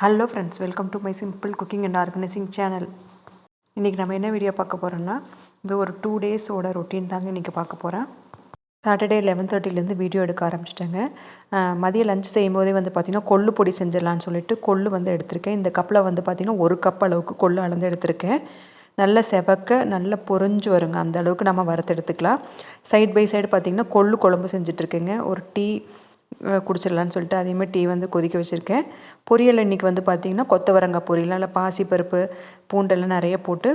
Hello friends welcome to my simple cooking and organising channel இன்றைக்கி நம்ம என்ன video பார்க்க போகிறோன்னா இது ஒரு டூ டேஸோட ரொட்டீன் தாங்க இன்றைக்கி பார்க்க போகிறேன் சாட்டர்டே லெவன் தேர்ட்டிலேருந்து வீடியோ எடுக்க ஆரம்பிச்சிட்டேங்க. மதியம் லஞ்ச் செய்யும்போதே வந்து பார்த்திங்கன்னா கொள்ளு பொடி செஞ்சிடலான்னு சொல்லிட்டு கொள்ளு வந்து எடுத்திருக்கேன். இந்த கப்பில் வந்து பார்த்திங்கன்னா ஒரு கப் அளவுக்கு கொள்ளு அளந்து எடுத்திருக்கேன். நல்ல செவக்க நல்ல பொரிஞ்சு வருங்க. அந்த அளவுக்கு நம்ம வறுத்து எடுத்துக்கலாம். சைட் பை சைடு பார்த்திங்கன்னா கொள்ளு குழம்பு செஞ்சிட்ருக்கேங்க ஒரு டீ குடிச்சிடலான்னு சொல்லிட்டு அதேமே டீ வந்து கொதிக்க வச்சுருக்கேன். பொரியல் இன்றைக்கி வந்து பார்த்திங்கன்னா கொத்தவரங்காய் பொரியல் நல்லா பாசிப்பருப்பு பூண்டெல்லாம் நிறைய போட்டு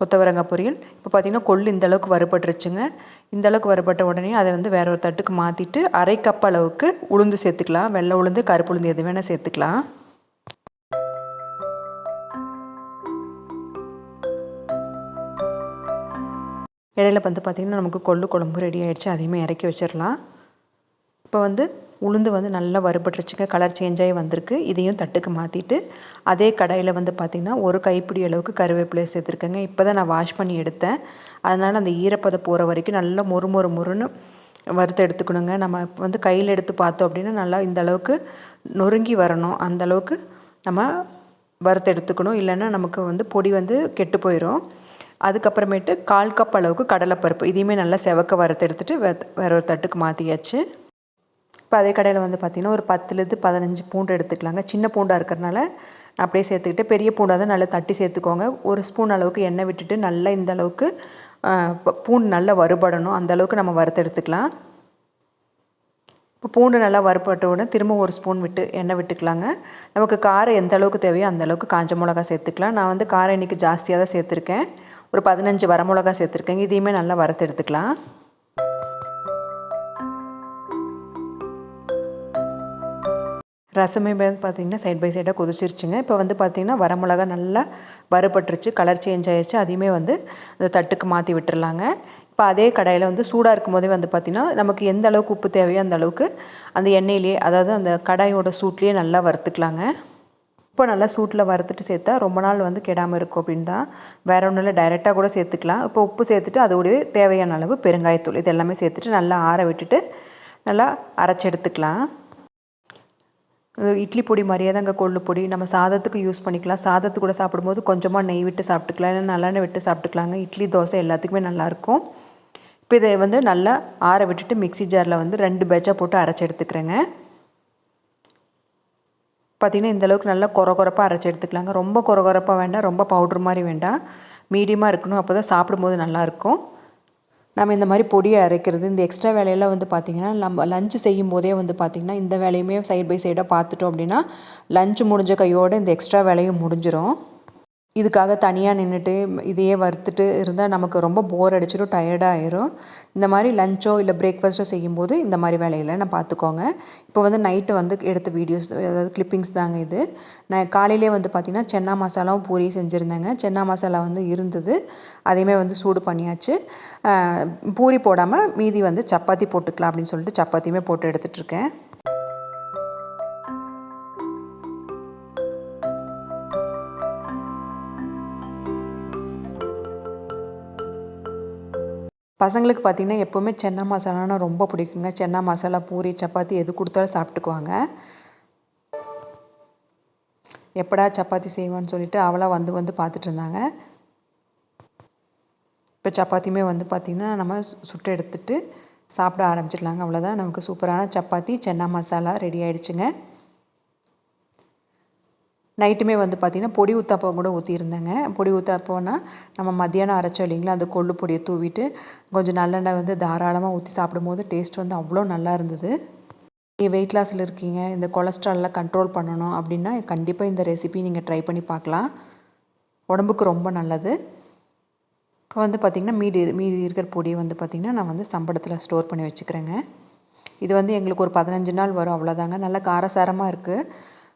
கொத்தவரங்காய் பொரியல். இப்போ பார்த்திங்கன்னா கொள்ளு இந்த அளவுக்கு வறுபட்டுருச்சுங்க. இந்த அளவுக்கு வறுபட்ட உடனே அதை வந்து வேற ஒரு தட்டுக்கு மாற்றிட்டு அரை கப் அளவுக்கு உளுந்து சேர்த்துக்கலாம். வெள்ளை உளுந்து கருப்பு உளுந்து எது வேணால் சேர்த்துக்கலாம். இடையில வந்து பார்த்திங்கன்னா நமக்கு கொள்ளு குழம்பு ரெடி ஆகிடுச்சு அதையுமே இறக்கி வச்சிடலாம். இப்போ வந்து உளுந்து வந்து நல்லா வறுபட்டுருச்சுங்க. கலர் சேஞ்ச் ஆகி வந்திருக்கு. இதையும் தட்டுக்கு மாற்றிட்டு அதே கடாயில் வந்து பார்த்திங்கன்னா ஒரு கைப்பிடி அளவுக்கு கருவேப்பிலை சேர்த்துருக்கேங்க. இப்போ தான் நான் வாஷ் பண்ணி எடுத்தேன். அதனால் அந்த ஈரப்பதம் போகிற வரைக்கும் நல்லா மொறு மொறு மொறுன்னு வறுத்து எடுத்துக்கணுங்க. நம்ம வந்து கையில் எடுத்து பார்த்தோம் அப்படின்னா நல்லா இந்த அளவுக்கு நொறுங்கி வரணும். அந்த அளவுக்கு நம்ம வறுத்து எடுத்துக்கணும். இல்லைன்னா நமக்கு வந்து பொடி வந்து கெட்டு போயிடும் அதுக்கப்புறமேட்டு கால் கப் அளவுக்கு கடலைப்பருப்பு. இதையுமே நல்லா செவக்க வறுத்து எடுத்துகிட்டு வேற ஒரு தட்டுக்கு மாற்றியாச்சு இப்போ அதே கடையில் வந்து பார்த்திங்கன்னா ஒரு பத்துலேருந்து பதினஞ்சு பூண்டு எடுத்துக்கலாங்க. சின்ன பூண்டாக இருக்கிறனால நான் அப்படியே சேர்த்துக்கிட்டு பெரிய பூண்டாக தான் நல்லா தட்டி சேர்த்துக்கோங்க. ஒரு ஸ்பூன் அளவுக்கு எண்ணெய் விட்டுட்டு நல்லா இந்த அளவுக்கு பூண்டு நல்லா வறுபடணும். அந்த அளவுக்கு நம்ம வறுத்து எடுத்துக்கலாம். இப்போ பூண்டு நல்லா வறுப்பட்ட உடனே திரும்ப ஒரு ஸ்பூன் விட்டு எண்ணெய் விட்டுக்கலாங்க. நமக்கு காரம் எந்த அளவுக்கு தேவையோ அந்த அளவுக்கு காஞ்ச மிளகா சேர்த்துக்கலாம். நான் வந்து காரம் இன்றைக்கி ஜாஸ்தியாக தான் சேர்த்துருக்கேன். ஒரு பதினஞ்சு வரமிளகா சேர்த்துருக்கேங்க. இதையுமே நல்லா வறுத்து எடுத்துக்கலாம். ரசமே வந்து பார்த்திங்கன்னா சைட் பை சைடாக கொதிச்சிருச்சுங்க. இப்போ வந்து பார்த்திங்கன்னா வரமிளகா நல்லா வறுபட்டுருச்சு கலர் சேஞ்ச் ஆயிடுச்சு அதையுமே வந்து அந்த தட்டுக்கு மாற்றி விட்டுறலாங்க. இப்போ அதே கடாயில் வந்து சூடாக இருக்கும் போதே வந்து பார்த்திங்கன்னா நமக்கு எந்த அளவுக்கு உப்பு தேவையோ அந்த அளவுக்கு அந்த எண்ணெயிலே அதாவது அந்த கடாயோட சூட்லேயே நல்லா வறுத்துக்கலாங்க. இப்போ நல்லா சூட்டில் வறுத்துட்டு சேர்த்தா ரொம்ப நாள் வந்து கெடாமல் இருக்கும் அப்படின்னு தான். வேறு ஒன்றும் இல்லை டைரெக்டாக கூட சேர்த்துக்கலாம். இப்போ உப்பு சேர்த்துட்டு அதோடய தேவையான அளவு பெருங்காயத்தூள் இது எல்லாமே சேர்த்துட்டு நல்லா ஆற விட்டுட்டு நல்லா அரைச்சி எடுத்துக்கலாம். இட்லி பொடி மாதிரியே தாங்க கொள்ளு பொடி. நம்ம சாதத்துக்கு யூஸ் பண்ணிக்கலாம். சாதத்து கூட சாப்பிடும்போது கொஞ்சமாக நெய் விட்டு சாப்பிட்டுக்கலாம். இல்லை நல்லெண்ணெய் விட்டு சாப்பிட்டுக்கலாங்க. இட்லி தோசை எல்லாத்துக்குமே நல்லாயிருக்கும் இப்போ இதை வந்து நல்லா ஆற விட்டுட்டு மிக்சி ஜாரில் வந்து ரெண்டு பேட்சாக போட்டு அரைச்சி எடுத்துக்கிறேங்க. பார்த்திங்கன்னா இந்தளவுக்கு நல்லா குறை குறைப்பாக அரைச்சி எடுத்துக்கலாங்க. ரொம்ப குறை குறைப்பாக வேண்டாம். ரொம்ப பவுட்ரு மாதிரி வேண்டாம். மீடியமாக இருக்கணும். அப்போ தான் சாப்பிடும்போது நல்லாயிருக்கும் நம்ம இந்த மாதிரி பொடியை அரைக்கிறது இந்த எக்ஸ்ட்ரா வேலையெல்லாம் வந்து பார்த்திங்கன்னா நம்ம லஞ்சு செய்யும் போதே வந்து பார்த்திங்கன்னா இந்த வேலையுமே சைட் பை சைடாக பார்த்துட்டோம் அப்படின்னா லஞ்சு முடிஞ்ச கையோடு இந்த எக்ஸ்ட்ரா வேலையும் முடிஞ்சிடும் இதுக்காக தனியாக நின்றுட்டு இதையே வறுத்துட்டு இருந்தால் நமக்கு ரொம்ப போர் அடிச்சிடும் டயர்டாயிரும் இந்த மாதிரி லஞ்சோ இல்லை பிரேக்ஃபாஸ்ட்டோ செய்யும்போது இந்த மாதிரி வேலையில் நான் பார்த்துக்கோங்க. இப்போ வந்து நைட்டு வந்து எடுத்த வீடியோஸ் அதாவது கிளிப்பிங்ஸ் தாங்க இது. நான் காலையிலே வந்து பார்த்திங்கன்னா சென்னா மசாலாவும் பூரி செஞ்சுருந்தேங்க. சென்னா மசாலா வந்து இருந்தது. அதையுமே வந்து சூடு பண்ணியாச்சு. பூரி போடாமல் மீதி வந்து சப்பாத்தி போட்டுக்கலாம் அப்படின்னு சொல்லிட்டு சப்பாத்தியுமே போட்டு எடுத்துகிட்ருக்கேன் பசங்களுக்கு பார்த்திங்கன்னா எப்போவுமே சென்னா மசாலானா ரொம்ப பிடிக்குங்க. சென்னா மசாலா பூரி சப்பாத்தி எது கொடுத்தாலும் சாப்பிட்டுக்குவாங்க. எப்படா சப்பாத்தி செய்வான்னு சொல்லிட்டு அவளாக வந்து வந்து பார்த்துட்டு இருந்தாங்க. இப்போ சப்பாத்தியுமே வந்து பார்த்திங்கன்னா நம்ம சுட்டு எடுத்துட்டு சாப்பிட ஆரம்பிச்சிடலாங்க. அவ்வளோதான் நமக்கு சூப்பரான சப்பாத்தி சென்னா மசாலா ரெடி ஆகிடுச்சுங்க நைட்டுமே வந்து பார்த்திங்கன்னா பொடி ஊத்தாப்பம் கூட ஊற்றிருந்தேங்க பொடி ஊத்தாப்போன்னா நம்ம மத்தியானம் அரைச்சோம் இல்லைங்களா? அந்த கொள்ளு பொடியை தூவிட்டு கொஞ்சம் நல்லெண்ணெய் வந்து தாராளமாக ஊற்றி சாப்பிடும்போது டேஸ்ட் வந்து அவ்வளோ நல்லா இருந்தது. நீங்கள் வெயிட் லாஸில் இருக்கீங்க இந்த கொலஸ்ட்ரால்லாம் கண்ட்ரோல் பண்ணணும் அப்படின்னா கண்டிப்பாக இந்த ரெசிபி நீங்கள் ட்ரை பண்ணி பார்க்கலாம். உடம்புக்கு ரொம்ப நல்லது. இப்போ வந்து பார்த்திங்கன்னா மீதி மீதி இருக்கிற பொடியை வந்து பார்த்திங்கன்னா நான் வந்து சம்பளத்தில் ஸ்டோர் பண்ணி வச்சுக்கிறேங்க. இது வந்து எங்களுக்கு ஒரு பதினஞ்சு நாள் வரும் அவ்வளோதாங்க நல்லா காரசாரமாக இருக்குது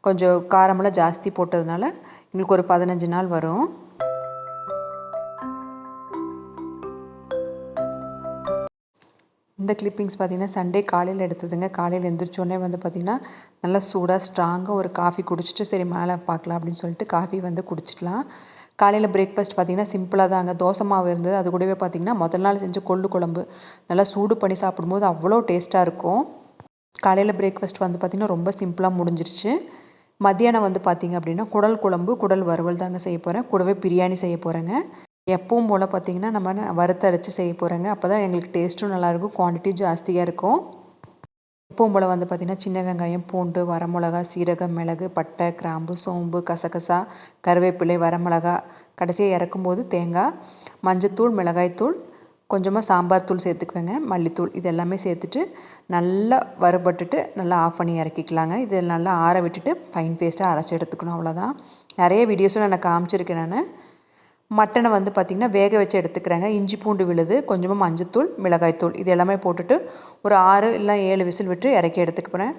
கொஞ்சம் காரமெல்லாம் ஜாஸ்தி போட்டதுனால எங்களுக்கு ஒரு பதினஞ்சு நாள் வரும். இந்த கிளிப்பிங்ஸ் பார்த்திங்கன்னா சண்டே காலையில் எடுத்ததுங்க. காலையில் எழுந்திரிச்சோடனே வந்து பார்த்திங்கன்னா நல்லா சூடாக ஸ்ட்ராங்காக ஒரு காஃபி குடிச்சிட்டு சரி மேலே பார்க்கலாம் அப்படின்னு சொல்லிட்டு காஃபி வந்து குடிச்சிக்கலாம் காலையில் பிரேக்ஃபாஸ்ட் பார்த்திங்கன்னா சிம்பிளாக தாங்க. தோசை மாவு இருந்தது. அது கூடவே பார்த்திங்கன்னா முதல் நாள் செஞ்ச கொள்ளு குழம்பு. நல்லா சூடு பண்ணி சாப்பிடும்போது அவ்வளோ டேஸ்ட்டாக இருக்கும். காலையில் பிரேக்ஃபாஸ்ட் வந்து பார்த்திங்கன்னா ரொம்ப சிம்பிளாக முடிஞ்சிருச்சு. மத்தியானம் வந்து பார்த்திங்க அப்படின்னா குடல் குழம்பு குடல் வறுவல் தாங்க செய்ய போகிறேன் கூடவே பிரியாணி செய்ய போகிறேங்க எப்பவும் போல் பார்த்திங்கன்னா நம்ம வறுத்தரைச்சி செய்ய போகிறேங்க அப்போ தான் எங்களுக்கு டேஸ்ட்டும் நல்லாயிருக்கும் குவான்டிட்டி ஜாஸ்தியாக இருக்கும். எப்பவும் போல் வந்து பார்த்திங்கன்னா சின்ன வெங்காயம் பூண்டு வரமிளகா சீரகம் மிளகு பட்டை கிராம்பு சோம்பு கசகசா கருவேப்பிலை வரமிளகா கடைசியாக இறக்கும்போது தேங்காய் மஞ்சத்தூள் மிளகாய்த்தூள் கொஞ்சமாக சாம்பார் தூள் சேர்த்துக்குவேங்க. மல்லித்தூள் இது எல்லாமே சேர்த்துட்டு நல்லா வறுபட்டுட்டு நல்லா ஆஃப் பண்ணி இறக்கிக்கலாங்க. இது நல்லா ஆற விட்டுட்டு ஃபைன் பேஸ்ட்டாக அரைச்சி எடுத்துக்கணும் அவ்வளோதான் நிறைய வீடியோஸும் நான் காமிச்சிருக்கேன் நான். மட்டனை வந்து பார்த்திங்கன்னா வேக வச்சு எடுத்துக்கிறேங்க. இஞ்சி பூண்டு விழுது கொஞ்சமாக மஞ்சத்தூள் மிளகாய்த்தூள் இது எல்லாமே போட்டுட்டு ஒரு ஆறு இல்லை ஏழு விசில் விட்டு இறக்கி எடுத்துக்க போகிறேன்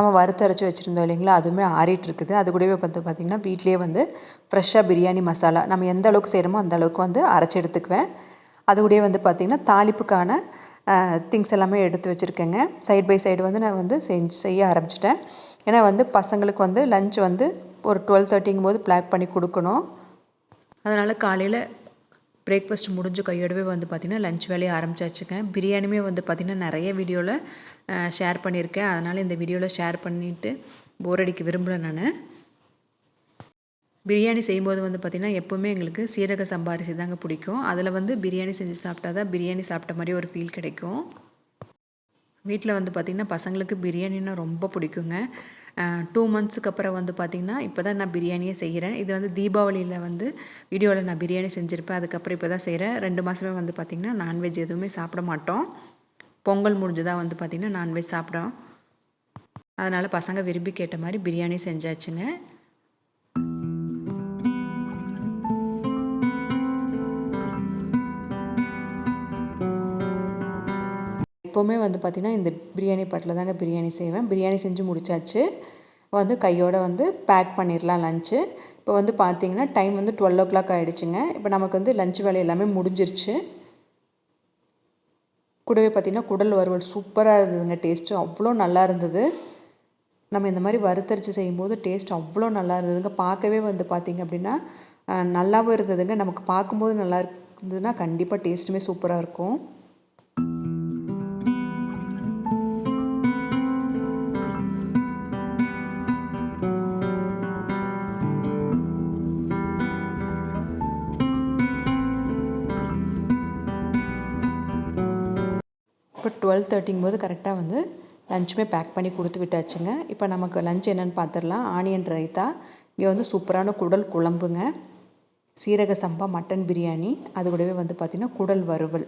நம்ம வறுத்தரைச்சி வச்சுருந்தோம் இல்லைங்களா? அதுவுமே ஆறிட்டுருக்குது. அது கூடவே வந்து பார்த்திங்கன்னா வீட்லேயே வந்து ஃப்ரெஷ்ஷாக பிரியாணி மசாலா. நம்ம எந்த அளவுக்கு செய்கிறோமோ அந்த அளவுக்கு வந்து அரைச்சி எடுத்துக்குவேன். அது கூடவே வந்து பார்த்திங்கன்னா தாளிப்புக்கான திங்ஸ் எல்லாமே எடுத்து வச்சுருக்கேங்க. சைட் பை சைடு வந்து நான் வந்து செஞ்சு செய்ய ஆரம்பிச்சிட்டேன். ஏன்னா வந்து பசங்களுக்கு வந்து லஞ்ச் வந்து ஒரு டுவெல் தேர்ட்டிங்கும் போது பேக் பண்ணி கொடுக்கணும். அதனால் காலையில் பிரேக்ஃபாஸ்ட் முடிஞ்ச கையோடவே வந்து பார்த்திங்கன்னா லஞ்ச் வேலையை ஆரம்பிச்சாச்சுங்க பிரியாணியுமே வந்து பார்த்திங்கன்னா நிறைய வீடியோவில் ஷேர் பண்ணியிருக்கேன். அதனால் இந்த வீடியோவில் ஷேர் பண்ணிவிட்டு போர் அடிக்க விரும்பலை நான். பிரியாணி செய்யும்போது வந்து பார்த்திங்கன்னா எப்போவுமே எங்களுக்கு சீரக சம்பாரிசி தாங்க பிடிக்கும். அதில் வந்து பிரியாணி செஞ்சு சாப்பிட்டா தான் பிரியாணி சாப்பிட்ட மாதிரி ஒரு ஃபீல் கிடைக்கும். வீட்டில் வந்து பார்த்திங்கன்னா பசங்களுக்கு பிரியாணின்னா ரொம்ப பிடிக்குங்க. டூ மந்த்ஸுக்கு அப்புறம் வந்து பார்த்திங்கன்னா இப்போ தான் நான் பிரியாணியே செய்கிறேன். இது வந்து தீபாவளியில் வந்து வீடியோவில் நான் பிரியாணி செஞ்சுருப்பேன். அதுக்கப்புறம் இப்போ தான் செய்கிறேன் ரெண்டு மாதமே வந்து பார்த்திங்கன்னா நான்வெஜ் எதுவுமே சாப்பிட மாட்டோம். பொங்கல் முடிஞ்சுதான் வந்து பார்த்திங்கன்னா நான்வெஜ் சாப்பிடும் அதனால் பசங்க விரும்பி கேட்ட மாதிரி பிரியாணி செஞ்சாச்சுங்க. எப்போவுமே வந்து பார்த்திங்கன்னா இந்த பிரியாணி பாட்டில் தாங்க பிரியாணி செய்வேன். பிரியாணி செஞ்சு முடித்தாச்சு வந்து கையோடு வந்து பேக் பண்ணிடலாம் லஞ்சு இப்போ வந்து பார்த்திங்கன்னா டைம் வந்து டுவெல் ஓ கிளாக் ஆகிடுச்சுங்க இப்போ நமக்கு வந்து லஞ்ச் வேலை எல்லாமே முடிஞ்சிருச்சு. கூடவே பார்த்திங்கன்னா குடல் வறுவல் சூப்பராக இருந்ததுங்க. டேஸ்ட்டு அவ்வளோ நல்லா இருந்தது. நம்ம இந்த மாதிரி வறுத்தரிச்சு செய்யும்போது டேஸ்ட் அவ்வளோ நல்லா இருந்ததுங்க. பார்க்கவே வந்து பார்த்திங்க அப்படின்னா நல்லாவும் இருந்ததுங்க. நமக்கு பார்க்கும்போது நல்லா இருந்ததுன்னா கண்டிப்பாக டேஸ்ட்டுமே சூப்பராக இருக்கும். இப்போ டுவெல் தேர்ட்டிங் போது கரெக்டாக வந்து லஞ்சுமே பேக் பண்ணி கொடுத்து விட்டாச்சுங்க. இப்போ நமக்கு லஞ்ச் என்னென்னு பார்த்துடலாம் ஆனியன் ரைத்தா இங்கே வந்து சூப்பரான குடல் குழம்புங்க. சீரக சம்பா மட்டன் பிரியாணி அது கூடவே வந்து பார்த்திங்கன்னா குடல் வறுவல்.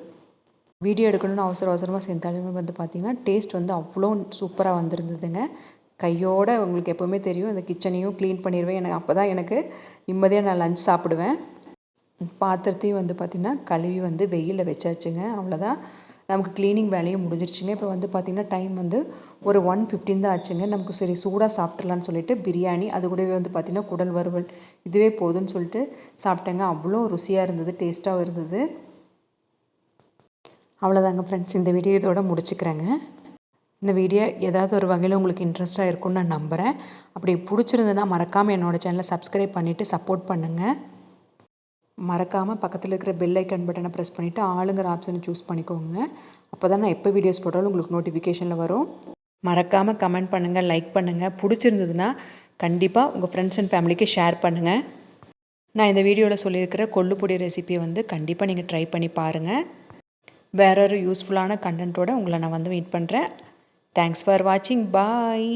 வீடியோ எடுக்கணும்னு அவசர அவசரமாக செஞ்சாலுமே வந்து பார்த்திங்கன்னா டேஸ்ட் வந்து அவ்வளோ சூப்பராக வந்திருந்ததுங்க. கையோடு உங்களுக்கு எப்போவுமே தெரியும் இந்த கிச்சனையும் க்ளீன் பண்ணிடுவேன் எனக்கு அப்போ தான் எனக்கு நிம்மதியாக நான் லஞ்ச் சாப்பிடுவேன். பாத்திரத்தையும் வந்து பார்த்திங்கன்னா கழுவி வந்து வெயிலில் வச்சாச்சுங்க. அவ்வளோதான் நமக்கு க்ளீனிங் வேலையும் முடிஞ்சிருச்சுங்க. இப்போ வந்து பார்த்திங்கன்னா டைம் வந்து ஒரு ஒன் ஃபிஃப்டின் தான் ஆச்சுங்க. நமக்கு சரி சூடாக சாப்பிட்றலான்னு சொல்லிட்டு பிரியாணி அது கூடவே வந்து பார்த்திங்கன்னா குடல் வறுவல் இதுவே போதும்னு சொல்லிட்டு சாப்பிட்டேங்க. அவ்வளோ ருசியாக இருந்தது டேஸ்ட்டாகவும் இருந்தது. அவ்வளோதாங்க ஃப்ரெண்ட்ஸ் இந்த வீடியோ இதோட முடிச்சுக்கிறேங்க. இந்த வீடியோ ஏதாவது ஒரு வகையில் உங்களுக்கு இன்ட்ரெஸ்ட்டாக இருக்கும்னு நான் நம்புகிறேன் அப்படி பிடிச்சிருந்ததுன்னா மறக்காமல் என்னோடய சேனலை சப்ஸ்கிரைப் பண்ணிவிட்டு சப்போர்ட் பண்ணுங்கள் மறக்காமல் பக்கத்தில் இருக்கிற பெல் ஐக்கன் பட்டனை ப்ரெஸ் பண்ணிவிட்டு ஆளுங்கிற ஆப்ஷனை சூஸ் பண்ணிக்கோங்க. அப்போ தான் நான் எப்போ வீடியோஸ் போட்டாலும் உங்களுக்கு நோட்டிஃபிகேஷனில் வரும். மறக்காமல் கமெண்ட் பண்ணுங்கள் லைக் பண்ணுங்கள் பிடிச்சிருந்ததுன்னா கண்டிப்பாக உங்கள் ஃப்ரெண்ட்ஸ் அண்ட் ஃபேமிலிக்கு ஷேர் பண்ணுங்கள் நான் இந்த வீடியோவில் சொல்லியிருக்கிற கொள்ளுப்பொடி ரெசிபியை வந்து கண்டிப்பாக நீங்கள் ட்ரை பண்ணி பாருங்கள் வேற ஒரு யூஸ்ஃபுல்லான கண்டென்ட்டோடு உங்களை நான் வந்து மீட் பண்ணுறேன் தேங்க்ஸ் ஃபார் வாட்சிங் பாய்